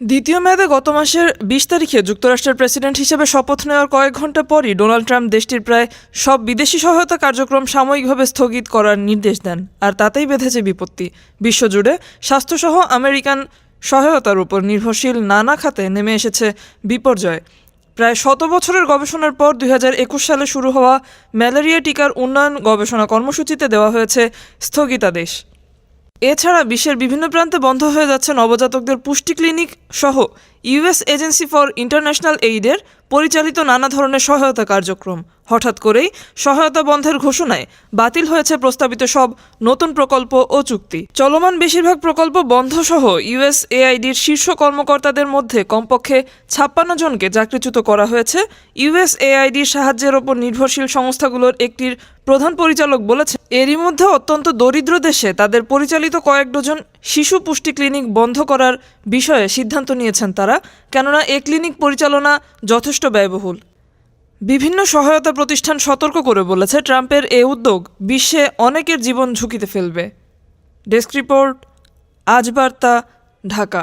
দ্বিতীয় মেয়াদে গত মাসের বিশ তারিখে যুক্তরাষ্ট্রের প্রেসিডেন্ট হিসেবে শপথ নেওয়ার কয়েক ঘণ্টা পরই ডোনাল্ড ট্রাম্প দেশটির প্রায় সব বিদেশি সহায়তা কার্যক্রম সাময়িকভাবে স্থগিত করার নির্দেশ দেন, আর তাতেই বেঁধেছে বিপত্তি। বিশ্বজুড়ে স্বাস্থ্যসহ আমেরিকান সহায়তার উপর নির্ভরশীল নানা খাতে নেমে এসেছে বিপর্যয়। প্রায় শত বছরের গবেষণার পর দুই হাজার একুশ সালে শুরু হওয়া ম্যালেরিয়া টিকার উন্নয়ন গবেষণা কর্মসূচিতে দেওয়া হয়েছে স্থগিতাদেশ। এছাড়া বিশ্বের বিভিন্ন প্রান্তে বন্ধ হয়ে যাচ্ছে নবজাতকদের পুষ্টি ক্লিনিক সহ ইউএস এজেন্সি ফর ইন্টারন্যাশনাল এইডের পরিচালিত নানা ধরনের সহায়তা কার্যক্রম। হঠাৎ করেই সহায়তা বন্ধের ঘোষণায় বাতিল হয়েছে প্রস্তাবিত সব নতুন প্রকল্প ও চুক্তি। চলমান বেশিরভাগ প্রকল্প বন্ধ সহ ইউএস এআইডির শীর্ষ কর্মকর্তাদের মধ্যে কমপক্ষে ছাপ্পান্ন জনকে চাকরিচ্যুত করা হয়েছে। ইউএস এআইডির সাহায্যের ওপর নির্ভরশীল সংস্থাগুলোর একটির প্রধান পরিচালক বলেছে এরই মধ্যে অত্যন্ত দরিদ্র দেশে তাদের পরিচালিত কয়েক ডজন শিশু পুষ্টি ক্লিনিক বন্ধ করার বিষয়ে সিদ্ধান্ত নিয়েছেন তারা কেননা এ ক্লিনিক পরিচালনা যথেষ্ট ব্যয়বহুল। বিভিন্ন সহায়তা প্রতিষ্ঠান সতর্ক করে বলেছে, ট্রাম্পের এ উদ্যোগ বিশ্বে অনেকের জীবন ঝুঁকিতে ফেলবে। ডেস্ক রিপোর্ট, আজ বার্তা, ঢাকা।